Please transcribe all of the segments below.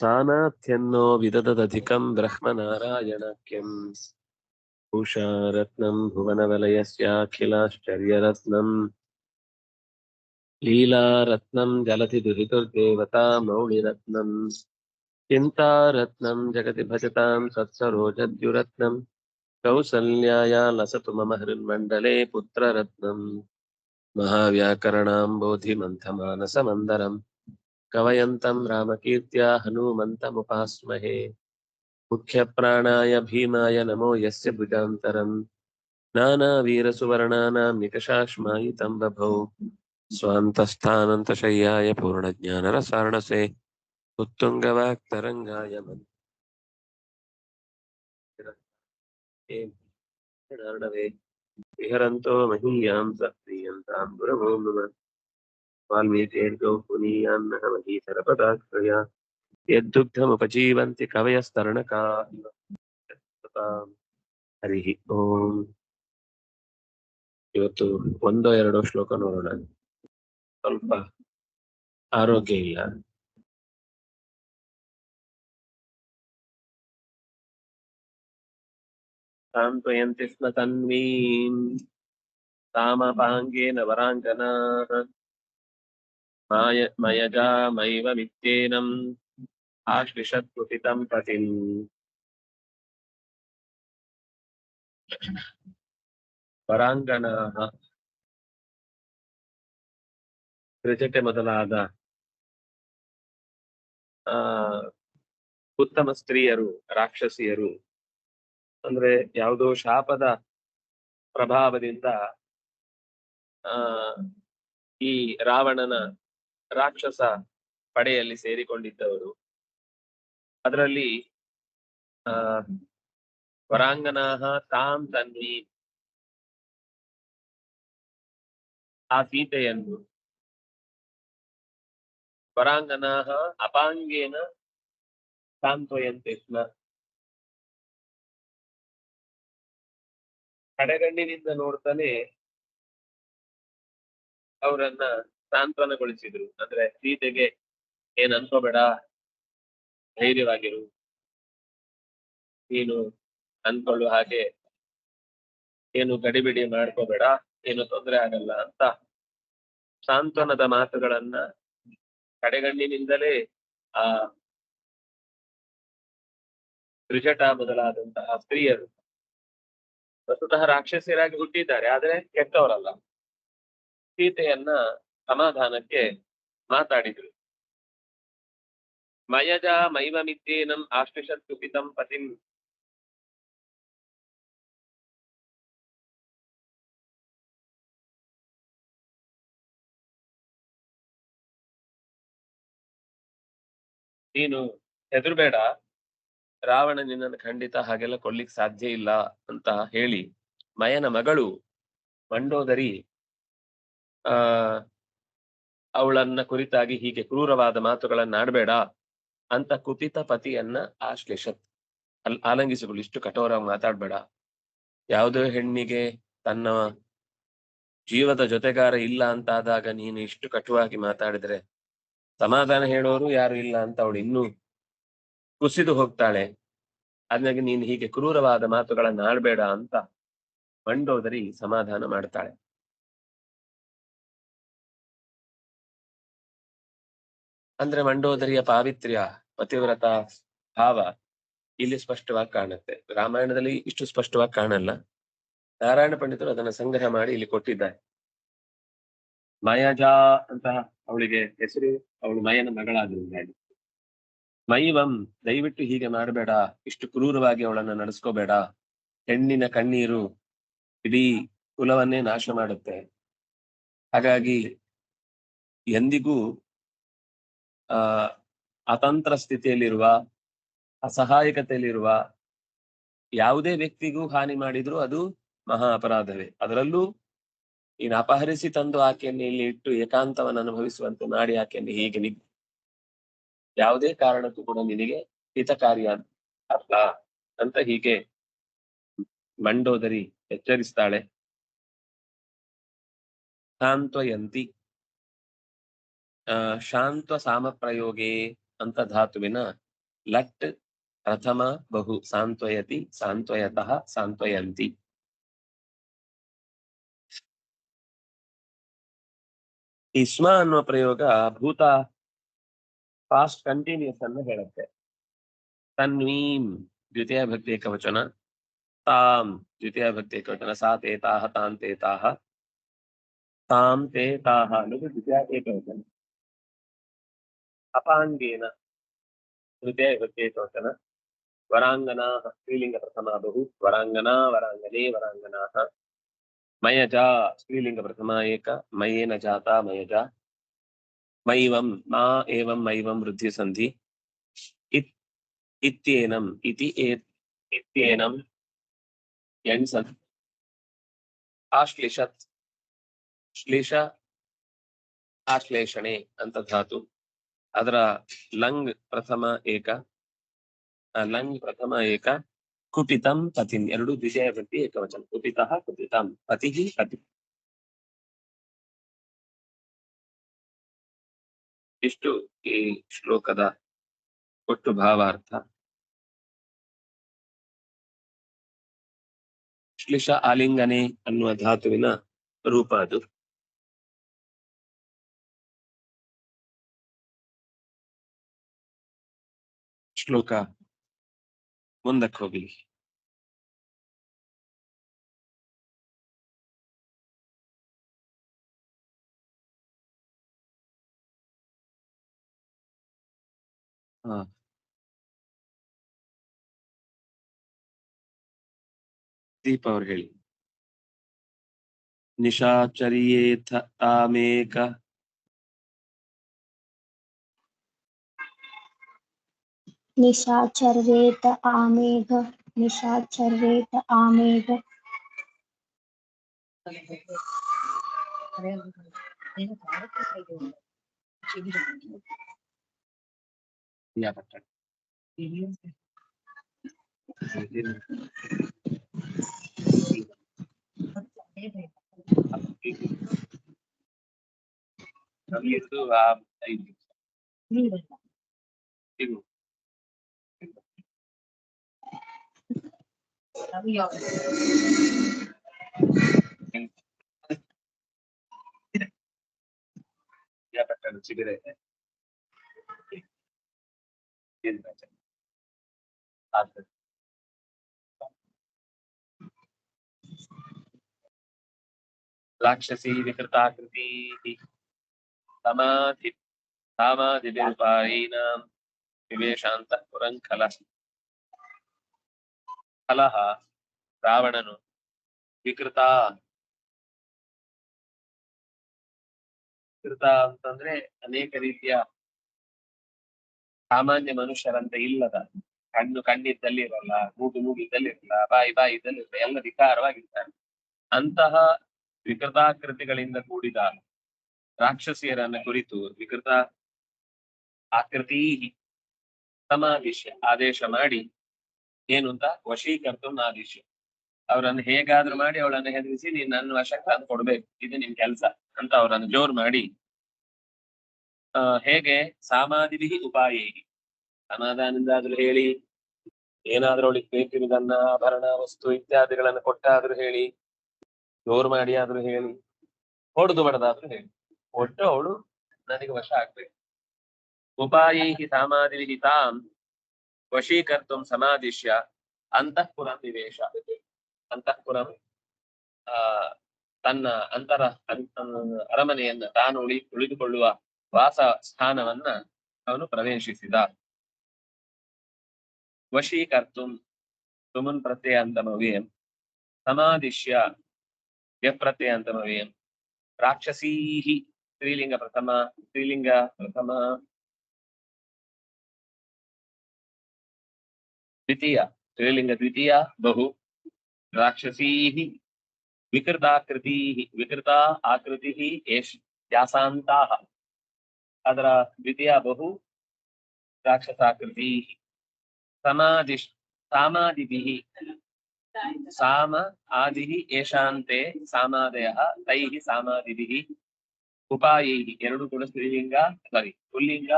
सानाथ्यन्नो विदधदधिकं ब्रह्मनारायणाख्यं उषारत्नं भुवनवलयस्याखिलाश्चर्यरत्नम् लीलारत्नं जलति दुहितुर्देवता मौलिरत्नं। चिन्तारत्नं जगति भजतां सत्सरोजद्युरत्नं। कौसल्याया लसतु मम हृन्मण्डले पुत्ररत्नं। महाव्याकरणां कवयन्तं रामकीर्त्या हनूमन्तमुपास्महे। मुख्यप्राणाय भीमाय नमो यस्य भुजान्तरम्। नानावीरसुवर्णानां निकषाश्मायितं बभौ। स्वान्तस्थानन्तशय्याय पूर्णज्ञानरसार्णसे। उत्तुङ्गवाक्तरङ्गाय विहरन्तो महीयां स गुरवो मम। వాల్మీకేర్గౌపునీయాన్నమహీధరపదాశ్రయ యద్దుగ్ధముపజీవంతి కవయస్తరణకా హరి ఓం ಇವತ್ತು ಒಂದೋ ಎರಡೋ ಶ್ಲೋಕ ನೋಡೋಣ ಸ್ವಲ್ಪ ಆರೋಗ್ಯ ಇಲ್ಲ ಸಾಂತ್ವಯಂತಿ ಸ್ಮ ತನ್ವೀಂ ಸಾಮಪಾಂಗೇನ ವರಾಂಗನಾ ಮೈವ ಮಿತ್ಯೇನಂ ಆಶ್ಲಿಷತ್ ಕುಟಿತಂ ಪತಿಂ ವರಾಂಗನಾಃ ತ್ರಿಜಟೆ ಮೊದಲಾದ ಉತ್ತಮ ಸ್ತ್ರೀಯರು, ರಾಕ್ಷಸಿಯರು, ಅಂದ್ರೆ ಯಾವುದೋ ಶಾಪದ ಪ್ರಭಾವದಿಂದ, ಆ, ಈ ರಾವಣನ ರಾಕ್ಷಸ ಪಡೆಯಲ್ಲಿ ಸೇರಿಕೊಂಡಿದ್ದವರು. ಅದರಲ್ಲಿ, ಆ, ವರಾಂಗನಾಹ ತಾಂ ತನ್ವಿ ಆ ಸೀತೆಯನ್ನು ವರಾಂಗನಾಹ ಅಪಾಂಗೇನ ಸಾಂತ್ವಯಂತೆ ಸ್ಮ ಕಡೆಗಣ್ಣಿನಿಂದ ನೋಡ್ತಾನೆ ಅವರನ್ನ ಸಾಂತ್ವನಗೊಳಿಸಿದ್ರು. ಅಂದ್ರೆ ಸೀತೆಗೆ ಏನ್ ಅನ್ಕೋಬೇಡ, ಧೈರ್ಯವಾಗಿರು, ನೀನು ಅನ್ಕೊಳ್ಳುವ ಹಾಗೆ ಏನು ಗಡಿಬಿಡಿ ಮಾಡ್ಕೋಬೇಡ, ಏನು ತೊಂದರೆ ಆಗಲ್ಲ ಅಂತ ಸಾಂತ್ವನದ ಮಾತುಗಳನ್ನ ಕಡೆಗಣ್ಣಿನಿಂದಲೇ ಆ ತ್ರಿಜಟ ಮೊದಲಾದಂತಹ ಸ್ತ್ರೀಯರು ವಸ್ತುತಃ ರಾಕ್ಷಸಿಯರಾಗಿ ಹುಟ್ಟಿದ್ದಾರೆ. ಆದ್ರೆ ಕೆಟ್ಟವರಲ್ಲ. ಸೀತೆಯನ್ನ ಸಮಾಧಾನಕ್ಕೆ ಮಾತಾಡಿದ್ರು. ಮಯಜ ಮೈವ ಮಿತ್ತೇನಂ ಆಶ್ಲಿಷತ್ ಪತಿಂ. ನೀನು ಹೆದರ್ಬೇಡ. ರಾವಣ ನಿನ್ನನ್ನು ಖಂಡಿತ ಹಾಗೆಲ್ಲ ಕೊಡ್ಲಿಕ್ಕೆ ಸಾಧ್ಯ ಇಲ್ಲ ಅಂತ ಹೇಳಿ ಮಯನ ಮಗಳು ಮಂಡೋದರಿ, ಆ ಅವಳನ್ನ ಕುರಿತಾಗಿ ಹೀಗೆ ಕ್ರೂರವಾದ ಮಾತುಗಳನ್ನ ಆಡಬೇಡ ಅಂತ ಕುಪಿತ ಪತಿಯನ್ನ ಆಶ್ಲೇಷತ್ ಅಲ್ ಆಲಂಗಿಸಿಕೊಳ್ಳಿ. ಇಷ್ಟು ಕಠೋರವಾಗಿ ಮಾತಾಡ್ಬೇಡ. ಯಾವುದೋ ಹೆಣ್ಣಿಗೆ ತನ್ನ ಜೀವದ ಜೊತೆಗಾರ ಇಲ್ಲ ಅಂತಾದಾಗ ನೀನು ಇಷ್ಟು ಕಟುವಾಗಿ ಮಾತಾಡಿದ್ರೆ ಸಮಾಧಾನ ಹೇಳೋರು ಯಾರು ಇಲ್ಲ ಅಂತ ಅವಳು ಇನ್ನೂ ಕುಸಿದು ಹೋಗ್ತಾಳೆ. ಅದ್ನಾಗ ನೀನು ಹೀಗೆ ಕ್ರೂರವಾದ ಮಾತುಗಳನ್ನ ಆಡ್ಬೇಡ ಅಂತ ಮಂಡೋದರಿ ಸಮಾಧಾನ ಮಾಡ್ತಾಳೆ. ಅಂದ್ರೆ ಮಂಡೋದರಿಯ ಪಾವಿತ್ರ್ಯ, ಪತಿವ್ರತ ಭಾವ ಇಲ್ಲಿ ಸ್ಪಷ್ಟವಾಗಿ ಕಾಣುತ್ತೆ. ರಾಮಾಯಣದಲ್ಲಿ ಇಷ್ಟು ಸ್ಪಷ್ಟವಾಗಿ ಕಾಣಲ್ಲ. ನಾರಾಯಣ ಪಂಡಿತರು ಅದನ್ನ ಸಂಗ್ರಹ ಮಾಡಿ ಇಲ್ಲಿ ಕೊಟ್ಟಿದ್ದಾರೆ. ಮಯಜಾ ಅಂತ ಅವಳಿಗೆ ಹೆಸರು, ಅವಳು ಮಯನ ಮಗಳಾದ್ರಿಂದ ಮೈವಂ, ದಯವಿಟ್ಟು ಹೀಗೆ ಮಾಡಬೇಡ. ಇಷ್ಟು ಕ್ರೂರವಾಗಿ ಅವಳನ್ನ ನಡೆಸ್ಕೋಬೇಡ. ಹೆಣ್ಣಿನ ಕಣ್ಣೀರು ಇಡೀ ಕುಲವನ್ನೇ ನಾಶ ಮಾಡುತ್ತೆ. ಹಾಗಾಗಿ ಎಂದಿಗೂ ಅತಂತ್ರ ಸ್ಥಿತಿಯಲ್ಲಿರುವ, ಅಸಹಾಯಕತೆಯಲ್ಲಿರುವ ಯಾವುದೇ ವ್ಯಕ್ತಿಗೂ ಹಾನಿ ಮಾಡಿದ್ರು ಅದು ಮಹಾ ಅಪರಾಧವೇ. ಅದರಲ್ಲೂ ನೀನು ಅಪಹರಿಸಿ ತಂದು ಆಕೆಯನ್ನು ಇಲ್ಲಿ ಇಟ್ಟು ಏಕಾಂತವನ್ನು ಅನುಭವಿಸುವಂತೆ ಮಾಡಿ ಆಕೆಯನ್ನು ಹೀಗೆ ನಿ ಯಾವುದೇ ಕಾರಣಕ್ಕೂ ಕೂಡ ನಿನಗೆ ಹಿತಕಾರಿಯ ಅಲ್ಲ ಅಂತ ಹೀಗೆ ಮಂಡೋದರಿ ಎಚ್ಚರಿಸ್ತಾಳೆ. ಸಾಂತ್ವಯಂತಿ ಆ ಶಾಂತ ಸಾಮ ಪ್ರಯೋಗೆ ಅಂತ ಧಾತುವಿನ लट् प्रथम बहु सान्त्वयति सान्त्वयतः सान्त्वयन्ति ಈ ಸ್ಮ ಅನ್ನುವ ಪ್ರಯೋಗ ಭೂತ ಪಾಸ್ಟ್ ಕಂಟಿನ್ಯೂಸ್ ಅನ್ನು ಹೇಳುತ್ತೆ ತನ್ವೀಂ ದ್ವಿತೀಯ ಭಕ್ತಿ ಏಕವಚನ ತಾಂ ದ್ವಿತೀಯ ಭಕ್ತಿ ಏಕವಚನ ಸಾ ತೇ ತಾಹ ತಾಂ ತೇ ತಾಹ ತಾಂ ತೇ ತಾಹ ಅನ್ನೋದು ದ್ವಿತೀಯ ಏಕವಚನ అపాంగేన హృదయ హృదయతోటన వరాంగనా స్త్రీలింగ ప్రథమా బహు వరాంగనా వరాంగనే వరాంగనా మయజా స్త్రీలింగ ప్రథమా ఏక మయేన జాత మయజ మైవం మా ఏం మైవం వృద్ధి సంధి ఇత్యేనం ఇది ఇత్యేనం ఎన్సన్ ఆశ్లిషత్ శ్లిష ఆశ్లేషణే అంత ధాతు ಅದರ ಲಂಗ್ ಪ್ರಥಮ ಏಕ ಲಂಗ್ ಪ್ರಥಮ ಏಕ ಕುಟಿತಂ ಪತಿನ್ ಎರಡು ದ್ವಿತೀಯ ವ್ಯಕ್ತಿ ಏಕವಚನ. ಕುಪಿತ ಕುಟಿತಂ ಪತಿ ಪತಿ. ಇಷ್ಟು ಈ ಶ್ಲೋಕದ ಒಟ್ಟು ಭಾವಾರ್ಥ. ಶ್ಲಿಷ ಆಲಿಂಗನೆ ಅನ್ನುವ ಧಾತುವಿನ ರೂಪ ಅದು. ಶ್ಲೋಕ ಮುಂದಕ್ಕೆ ಹೋಗ್ಲಿ ಹಾ ದೀಪ ಅವ್ರು ಹೇಳಿ ನಿಶಾಚರ್ಯೇಥ ತಾಮೇಕ निशाचरेत आमेघ निशाचरेत आमेघ Thank you. I'll be all right. Yeah, but I'm too good at it. लाक्षसी विकृताकृति समाधि समाधिभिर्पायिनां विवेशान्तः पुरङ्खलः ಫಲಃ ರಾವಣನು ವಿಕೃತ. ವಿಕೃತ ಅಂತಂದ್ರೆ ಅನೇಕ ರೀತಿಯ ಸಾಮಾನ್ಯ ಮನುಷ್ಯರಂತೆ ಇಲ್ಲದ. ಕಣ್ಣು ಕಣ್ಣಿದ್ದಲ್ಲಿ ಇರಲ್ಲ, ಮೂಗು ಮೂಗಿದ್ದಲ್ಲಿ ಇರಲ್ಲ, ಬಾಯಿ ಬಾಯಿ ಇದ್ದಲ್ಲಿ ಇರಲ್ಲ, ಎಲ್ಲ ವಿಕಾರವಾಗಿರ್ತಾರೆ. ಅಂತಹ ವಿಕೃತಾಕೃತಿಗಳಿಂದ ಕೂಡಿದ ರಾಕ್ಷಸಿಯರನ್ನ ಕುರಿತು ವಿಕೃತ ಆಕೃತಿ ಸಮಾವೇಶ ಆದೇಶ ಮಾಡಿ ಏನು ಅಂತ ವಶೀಕರ್ತು ಆದೇಶ ಅವರನ್ನು ಹೇಗಾದ್ರೂ ಮಾಡಿ ಅವಳನ್ನು ಹೆದರಿಸಿ ನೀನ್ ನನ್ನ ವಶಕ್ಕೆ ಅದು ಕೊಡ್ಬೇಕು. ಇದು ನಿನ್ ಕೆಲ್ಸ ಅಂತ ಅವರನ್ನು ಜೋರ್ ಮಾಡಿ. ಆ, ಹೇಗೆ? ಸಾಮಾಧಿಭಿ ಉಪಾಯ ಸಮಾಧಾನದಿಂದಾದ್ರೂ ಹೇಳಿ. ಏನಾದ್ರೂ ಅವಳಿಗೆ ಬೇಕಿರುವುದನ್ನ ಆಭರಣ, ವಸ್ತು ಇತ್ಯಾದಿಗಳನ್ನು ಕೊಟ್ಟಾದ್ರೂ ಹೇಳಿ. ಜೋರ್ ಮಾಡಿ ಆದ್ರೂ ಹೇಳಿ. ಹೊಡೆದು ಬಡದಾದ್ರೂ ಹೇಳಿ. ಒಟ್ಟು ಅವಳು ನನಗೆ ವಶ ಆಗ್ಬೇಕು. ಉಪಾಯಿ ಸಾಮಾಧಿ ತಾಂ ವಶೀಕರ್ತು ಸನಾದಿಶ್ಯ ಅಂತಃಪುರ ನಿವೇಶ ಅಂತಃಪುರಂ ಆ, ತನ್ನ ಅಂತರ ಅರಮನೆಯನ್ನ ತಾನು ಉಳಿ, ಉಳಿದುಕೊಳ್ಳುವ ವಾಸ ಸ್ಥಾನವನ್ನ ಅವನು ಪ್ರವೇಶಿಸಿದ. ವಶೀಕರ್ತು ಸುಮನ್ ಪ್ರತ್ಯಯಾಂತಮವ್ಯಯಂ, ಸಮಾದಿಶ್ಯ ವ್ಯಪ್ರತ್ಯಯಾಂತಮವ್ಯಯಂ ರಾಕ್ಷಸೀಹಿ, ಸ್ತ್ರೀಲಿಂಗ ಪ್ರಥಮ ಸ್ತ್ರೀಲಿಂಗ ಪ್ರಥಮ. ದ್ವಿತೀಯ ಸ್ತ್ರೀಲಿಂಗ ದ್ವಿತೀಯ ಬಹು ರಾಕ್ಷಸೀಃ ವಿಕೃತಾಕೃತೀಃ ವಿಕೃತ ಆಕೃತಿಃ ಏಷ್ ಯಾಸಾಂತಾಃ ಅದರ ದ್ವಿತೀಯ ಬಹು ರಾಕ್ಷಸಾಕೃತೀಃ ಸಮಾಧಿಶ್ ಸಾಮಾದಿಭಿಃ ಸಾಮ ಆದಿಃ ಏಷಾಂತೆ ಸಾಮಾದಯಃ ತೈಃ ಸಾಮಾದಿಭಿಃ ಉಪಾಯೈಃ ಎರಡು ಕೂಡ ಸ್ತ್ರೀಲಿಂಗ ಸಾರಿ ಪುಲ್ಲಿಂಗ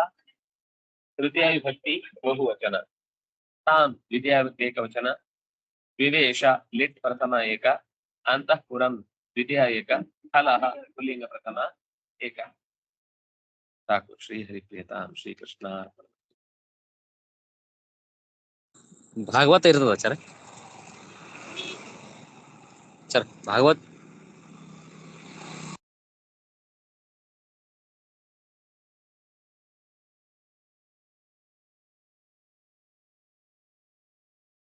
ತೃತೀಯ ವಿಭಕ್ತಿ ಬಹುವಚನ ತಾನ್ ದ್ವಿತೀಯ ವಿಭಕ್ತಿ ಏಕವಚನ ವಿವೇಶ ಲಿಟ್ ಪ್ರಥಮ ಏಕ ಅಂತಃಪುರಂ ದ್ವಿತೀಯ ಏಕ ಫಲಃ ಪುಲ್ಲಿಂಗ ಪ್ರಥಮ ಏಕ ಸಾಕು ಶ್ರೀಹರಿಪ್ರಿಯತಾಂ ಶ್ರೀಕೃಷ್ಣ ಭಾಗವತ ಇರ್ತದ ಆಚಾರ ಆಚಾರ ಭಾಗವತ್